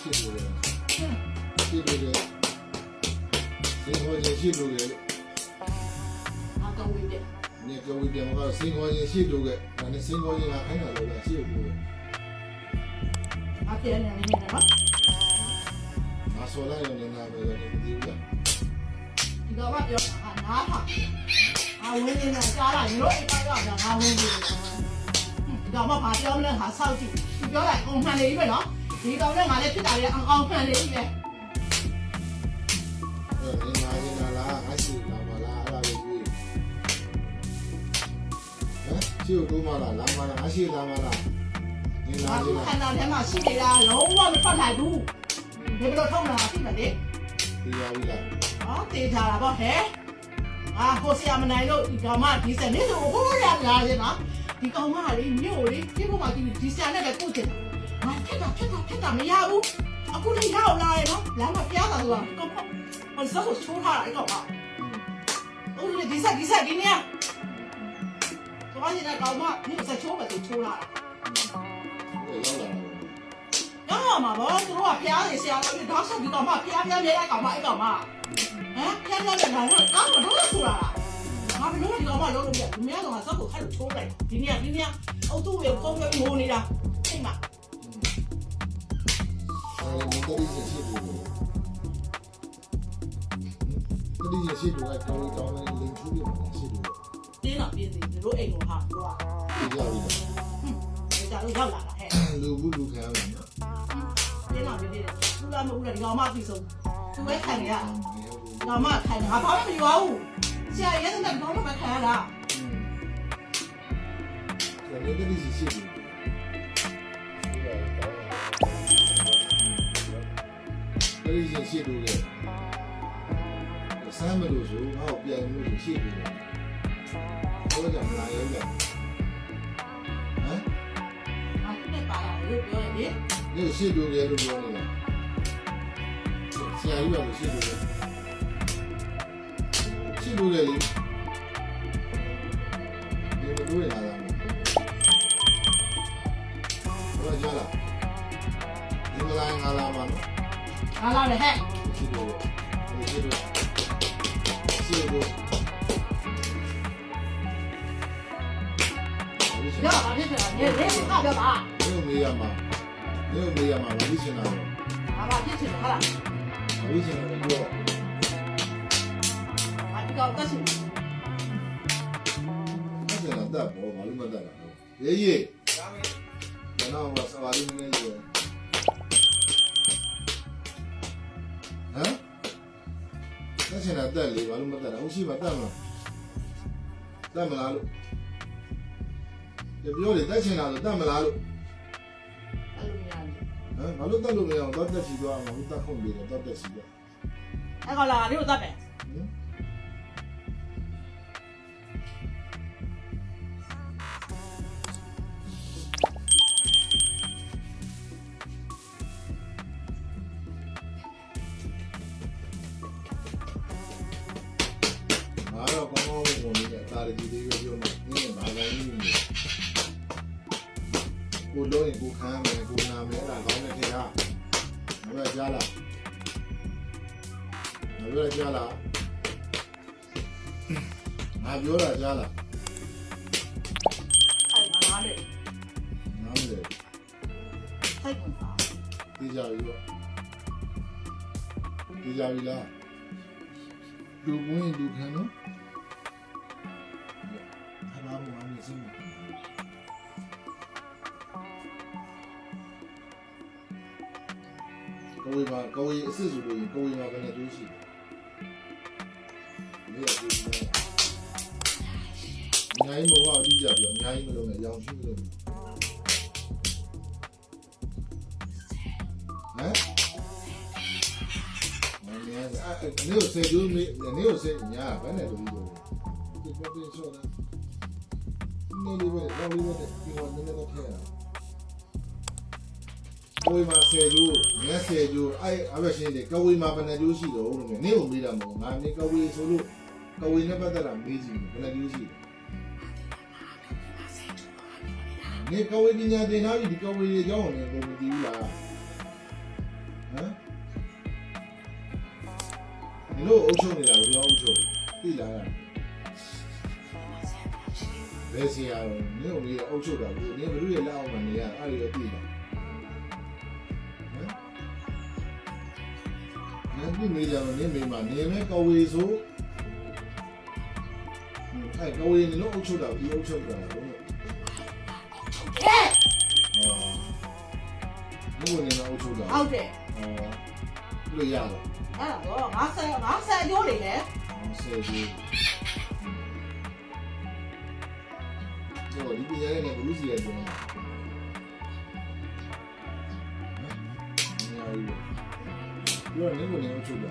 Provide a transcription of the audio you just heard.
ရှိလို့လေရှိလို့လေစေခေါ်ခြင်းရှိလို့လေအာကောင်းပြီတဲ့နေကောင်းပြီတဲ့မှာစေခေါ်ခြင်းရှိလို့ကဒါနဲ့စေခေါ်ခြင်းကခိုင်းတာလို့လေရှိလို့လေအပြေနေနေနော်မဆောလာရုံနဲ့နာပဲလေဒီလိုကဒီတော့ကပြောတာနားပါအဝင်းနေတာကြားလာရိုးအိပ်ပါတော့ငါဝင်နေတယ်ဒါမှမပြောမလဲငါဆောက်ကြည့်ပြောလိုက်အောင်မှန်လေပြီနော် ဒီကောင်နဲ့ငါလည်းဖြစ်တာလေအောင်အောင်မှန်နေပြီပဲအဲ့နေနာရင်လာလားအရှိလာမလားအဲ့ဒါလေးကြီးဟမ်ရှိတို့မလားလာမလားအရှိလာမလားနေလာငါရင်တို့လာခန္ဓာထဲမှာရှိနေတာလုံးဝမထွက်နိုင်ဘူးဒီလိုထုံးတာသိမလဲဒီရပြီလားဟောတေးထားတာပေါ့ဟဲ့အာကိုဆရာမနိုင်လို့ဒီကောင်မဒီစနေဆိုဘိုးရလာရင်နော်ဒီကောင်မလေးမြို့လေးဒီဘုမကြီးဒီဆရာနဲ့ပဲပို့ချင်တာ ငါဖြတ်တာဖြတ်တာဖြတ်တာမရဘူးအခုလည်းရောက်လာရနော်လမ်းမပြားတာဆိုတာကောပေါ့ဟိုစက်ကိုချိုးထားတာအဲ့ကောင်ကဟုတ်လေဒီဆက်ဒီဆက်ဒီနေသွားနေတဲ့ကောင်မမြို့ဆက်ချိုးပဲသူချိုးလာတာရောက်လာရမှာပေါ့သူတို့ကဖျားနေဆရာတော်ကြီးတော့ဆက်ဒီကောင်မဖျားဖျားမြဲတဲ့ကောင်မအဲ့ကောင်မဟမ်ဖျားဖျားတဲ့ကောင်ကတော့ကောင်းတော့တော့ဆူလာတာငါဘယ်လိုဒီကောင်မလုံးလို့ပြသူများကောင်ကစက်ကိုခက်လို့ချိုးလိုက်ဒီနေ့ဒီနေ့အုတ်သူ့ရဲ့ကုန်းကုန်းငိုနေတာ အဲ့ဒီတတိယရှိလို့တတိယရှိလို့ကကောင်းကောင်းလေးလင်းချူးရမှာရှိလို့တင်းတော့ပြင်းစီသူတို့အိမ်ကိုဟာသူတို့ကဒီကြပြီဒီကြလို့ရောက်လာတာဟဲ့လူဘူးလူခံရမယ်နော်တင်းတော့ပြင်းစီသူလာမဟုတ်လေဒီကောင်မပြီးဆုံးသူပဲခံရဒီကောင်မခံရငါဘာမှမပြောဘူးဆရာရဲတဲ့ကောင်မပဲခံရတာအဲ့ဒီတတိယရှိလို့တ ပြည့်ရှင်ရှေ့လို့လေဆမ်းမလို့ဆိုဟောက်ပြန်လို့ရှေ့လို့ဘောကြောင့်လာရဲကြဟမ်အစ်နဲ့ပါလာလို့ပြောရင်ဒီရှေ့လို့လေလို့ပြောနေတာဆရာကြီးကလည်းရှေ့လို့လေရှေ့လို့လေဒီလိုတွေ့လာတာဘောကြောင့်လားဒီလိုလာငါလာမှာနော် လာလာလေဟဲ့ဒီလိုဒီလိုစီလိုရပါဖြစ်တယ်လေလေဟောက်ကြပါညို့မေးရမှာညို့မေးရမှာဝိရှင်တာဟာပါဖြစ်တယ်ဟာလားဝိရှင်တာပြောဟာဒီကောက်ကရှိတယ်ဆက်လာတာဘောမလို့မတတ်တာရေးရေးကျွန်တော်ကစပါးလေးနည်းနည်းပြော တက်ချင်တာတက်လေဘာလို့မတက်တာဟိုရှိမှတက်မလားတက်မလားလို့ဒီပြောလေတက်ချင်တာလို့တက်မလားလို့ဟမ်ဘာလို့တက်လို့မရအောင်တော့တက်ချီသွားအောင်လို့တက်ခုံပြီးတော့တက်တက်ချီသွားအဲ့ကောင်လာလို့တက်မယ် တာတာရီဒီလေးပြောမှာနင်းဘာသာရေးနေကိုလုံးရင်ကိုခံရမယ်ကိုနာမယ်အဲ့ဒါကောင်းတဲ့ခေတ်ကငါပြောကြားလားငါပြောကြားလားငါပြောတာကြားလားအဲ့ငါလာတယ်နားမလဲစိတ်ကုန်တာသိကြပြီပေါ့သိကြပြီလားလူဝင်လူခံနော် ကိုဝေမှာကိုဝေအစ်စ်ဆိုလို့ရင်ကိုဝေမှာဘယ်နဲ့တူးရှိလဲဒီကဒီအများကြီးမဟုတ်ဘူးအတိအကျပြောအများကြီးမလုပ်နဲ့ရောင်ရှိမလုပ်ဘူးဟမ်နေနေစေဒူးနေနေစေညာဘယ်နဲ့တူးလို့ဒီကနေ့ဆောတာနေလေးပဲတော့လေးပဲဒီမှာနည်းနည်းတော့ထဲရ ကိုဝေမှာစေဒူးငက်စေဒူးအဲ့အဘရှင်တွေကဝေမှာဘယ်နဲ့တူးရှိတော့လို့နေကိုမေးတာမဟုတ်ငါနေကဝေဆိုလို့ကဝေနဲ့ပတ်သက်တာမေးကြည့်ဘယ်နဲ့တူးရှိလဲနေကဝေပညာသင်ထားပြီဒီကဝေရေကြောင်းကိုလည်းကိုမသိဘူးလားဟမ်你တို့အုပ်ချုပ်နေတာဘယ်လိုအုပ်ချုပ်သိလားဘယ်စီရအောင်နင်တို့မေးအုပ်ချုပ်တာဘူးနင်ဘယ်လိုရလက်အောင်မနေရအဲ့ဒီရသိလား ဟမ်နင်ဒီမေးကြတော့နင်မေးမှာနင်မဲကဝေဆိုအဲ့ကဝေနင်တို့အုပ်ချုပ်တာဘူးအုပ်ချုပ်တာဘူးဟဲ့ဟောဘယ်လိုနင်တို့အုပ်ချုပ်တာဟုတ်တယ်ဟောပြရလားအဲ့တော့ငါဆက်ငါဆက်ရိုးနေတယ်ဆယ်ကြီးတော့ဒီပညာရေးနဲ့ဘလူးစီရဲ့ကျင်းနော်ညာ ရီပြောနေကုန်နေအောင်ချုပ်တာ